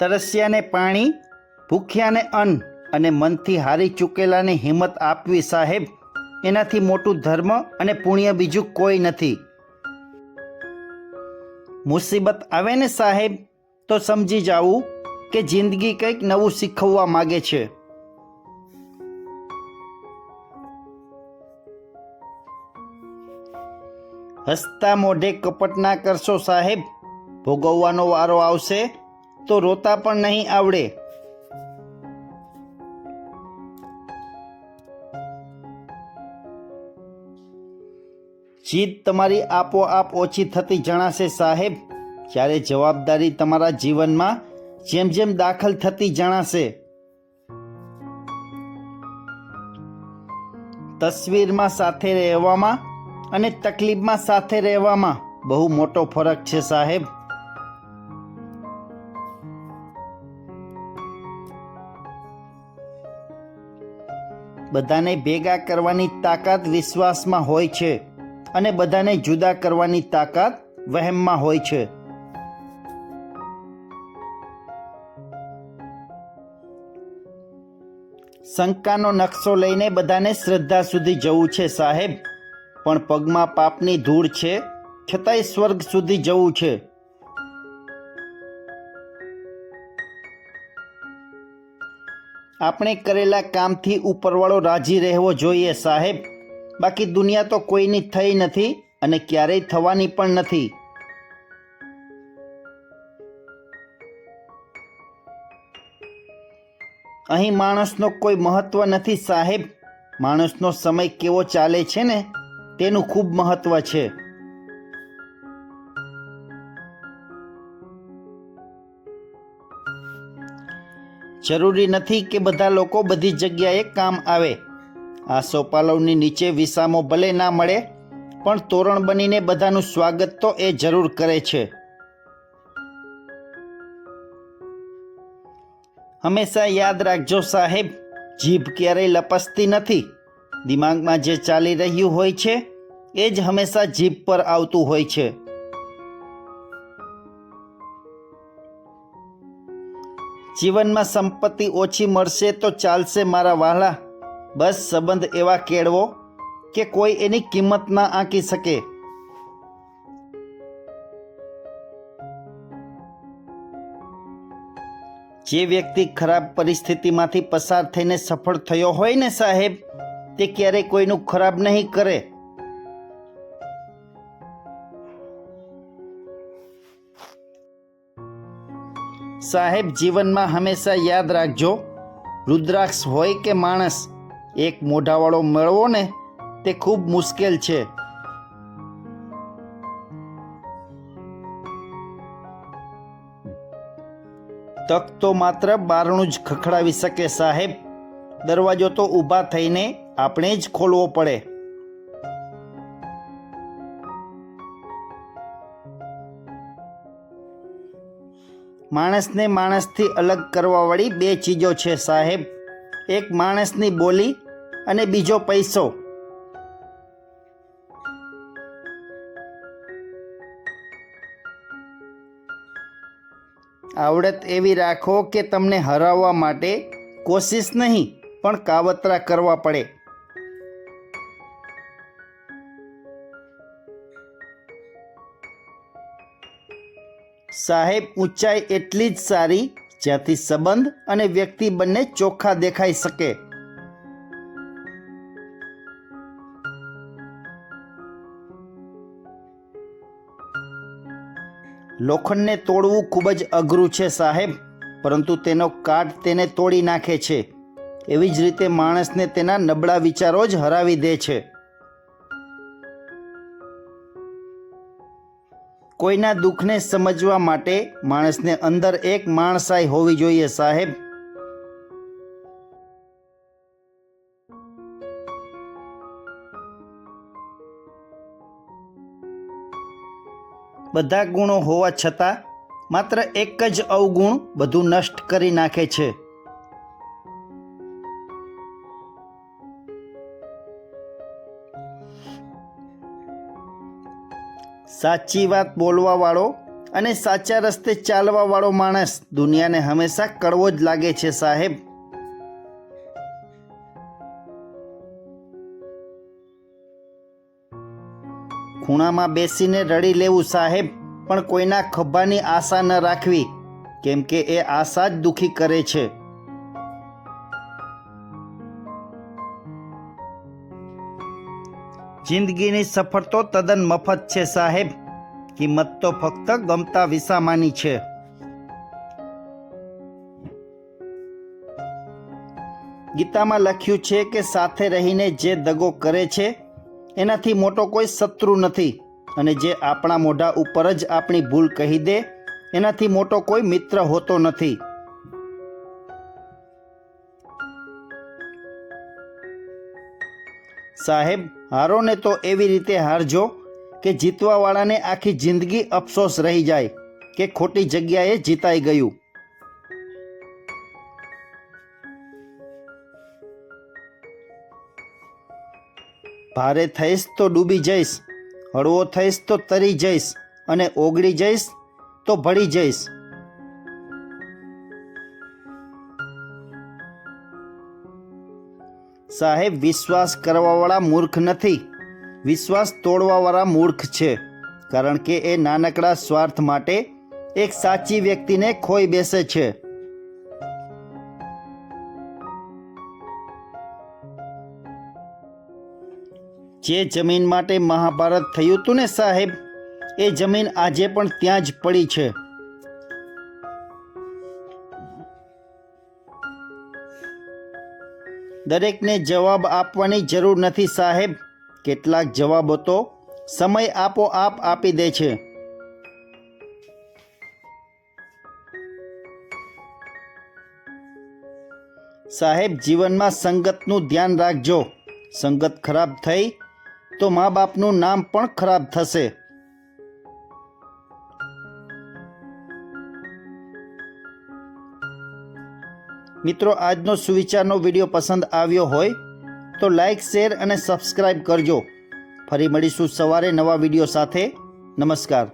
તરસ્યાને પાણી, ભૂખ્યાને અન્ન અને મનથી હારી ચૂકેલાને હિંમત આપવી સાહેબ, એનાથી મોટું ધર્મ અને પુણ્ય બીજું કોઈ નથી. મુસીબત આવે ને સાહેબ, તો સમજી જાવું કે જિંદગી કંઈક નવું શીખવવા માગે છે. હસતા મોઢે કપટ ના કરશો સાહેબ, ભોગવવાનો વારો આવશે તો રોતા પણ નહીં આવડે. જીત તમારી આપોઆપ ઓછી થતી જણાશે સાહેબ. જ્યારે જવાબદારી તમારા જીવનમાં જેમ જેમ દાખલ થતી જણાશે. તસવીરમાં સાથે રહેવામાં અને તકલીફમાં સાથે રહેવામાં બહુ મોટો ફરક છે સાહેબ. બધાને ભેગા કરવાની તાકાત વિશ્વાસમાં હોય છે અને બધાને જુદા કરવાની તાકાત વહેમમાં હોય છે. શંકાનો નકશો લઈને બધાને શ્રદ્ધા સુધી જવું છે સાહેબ, પણ પગમાં પાપની ધૂળ છે, છતાંય સ્વર્ગ સુધી જવું છે. આપણે કરેલા કામથી ઉપરવાળો રાજી રહેવો જોઈએ, સાહેબ. બાકી દુનિયા તો કોઈની થઈ નથી અને ક્યારેય થવાની પણ નથી. અહીં માણસનો કોઈ મહત્વ નથી, સાહેબ. માણસનો સમય કેવો ચાલે છે ને? તેનું ખૂબ મહત્વ છે. જરૂરી નથી કે બધા લોકો બધી જગ્યાએ કામ આવે. આ સોપાલવની નીચે વિસામો ભલે ના મળે, પણ તોરણ બનીને બધાનું સ્વાગત તો એ જરૂર કરે છે. હંમેશા યાદ રાખજો સાહેબ, જીભ ક્યારેય લપસતી નથી. દિમાગમાં જે ચાલી રહ્યું હોય છે, એ જ હંમેશા જીભ પર આવતું હોય છે. જીવનમાં સંપત્તિ ઓછી મળશે તો ચાલશે મારા વહાલા બસ સંબંધ એવા કેળવો કે કોઈ એની કિંમત ના આંકી શકે. જે વ્યક્તિ ખરાબ પરિસ્થિતિમાંથી પસાર થઈને સફળ થયો હોય ને સાહેબ, તે ક્યારેય કોઈનું ખરાબ નહીં કરે. સાહેબ, જીવનમાં હંમેશા યાદ રાખજો, રુદ્રાક્ષ હોય કે માણસ, એક મોઢાવાળો મેળવો ને, તે ખૂબ મુશ્કેલ છે. તક તો માત્ર બારણું જ ખખડાવી શકે સાહેબ, દરવાજો તો ઊભા થઈને આપણે જ ખોલવો પડે. માણસને માણસથી અલગ કરવાવાળી બે ચીજો છે, સાહેબ. એક માણસની બોલી અને બીજો પૈસો. આવડત એવી રાખો કે તમને હરાવવા માટે કોશિશ નહીં, પણ કાવતરા કરવા પડે. સાહેબ, ઊંચાઈ એટલી જ સારી જ્યાંથી સંબંધ અને વ્યક્તિ બંને ચોખ્ખા દેખાઈ શકે. લોખંડને તોડવું ખૂબ જ અઘરું છે સાહેબ, પરંતુ તેનો કાટ તેને તોડી નાખે છે. એવી જ રીતે માણસને તેના નબળા વિચારો જ હરાવી દે છે. કોઈના દુઃખને સમજવા માટે માણસને અંદર એક માણસાઈ હોવી જોઈએ, સાહેબ. બધા ગુણો હોવા છતાં માત્ર એક જ અવગુણ બધું નષ્ટ કરી નાખે છે. સાચી વાત બોલવાવાળો અને સાચા રસ્તે ચાલવાવાળો માણસ દુનિયાને હંમેશા કડવો જ લાગે છે, સાહેબ. ખૂણામાં બેસીને રડી લેવું, સાહેબ, પણ કોઈના ખભાની આશા ન રાખવી, કેમ કે એ આશા જ દુખી કરે છે. જિંદગીની સફર તો તદ્દન મફત છે, સાહેબ. કિંમત તો ફક્ત ગમતા વિસામાની છે. ગીતામાં લખ્યું છે કે સાથે રહીને જે દગો કરે છે, એનાથી મોટો કોઈ શત્રુ નથી. અને જે આપણા મોઢા ઉપર જ આપણી ભૂલ કહી દે, એનાથી મોટો કોઈ મિત્ર હોતો નથી. સાહેબ હારો ને તો એવી રીતે હારજો કે જીતવાવાળાને આખી જિંદગી અફસોસ રહી જાય કે ખોટી જગ્યાએ જીતાઈ ગયું. ભારે થઈશ તો ડૂબી જઈશ, હળવો થઈશ તો તરી જઈશ અને ઓગળી જઈશ તો ભળી જઈશ. સાહેબ, વિશ્વાસ કરવાવાળા મૂર્ખ નથી. વિશ્વાસ તોડવાવાળા મૂર્ખ છે. કારણ કે એ નાનકડા સ્વાર્થ માટે એક સાચી વ્યક્તિને ખોઈ બેસે છે. જે જમીન માટે મહાભારત થયું હતું ને સાહેબ, એ જમીન આજે પણ ત્યાં જ પડી છે. દરેકને જવાબ આપવાની જરૂર નથી સાહેબ. કેટલાક જવાબો તો સમય આપોઆપ આપી દે છે. સાહેબ, જીવનમાં સંગતનું ધ્યાન રાખજો. સંગત ખરાબ થઈ તો મા બાપનું નામ પણ ખરાબ થશે. મિત્રો, આજનો સુવિચારનો વીડિયો પસંદ આવ્યો હોય તો લાઈક, શેર અને સબસ્ક્રાઈબ કરજો. ફરી મળીશું સવારે નવા વીડિયો સાથે. નમસ્કાર.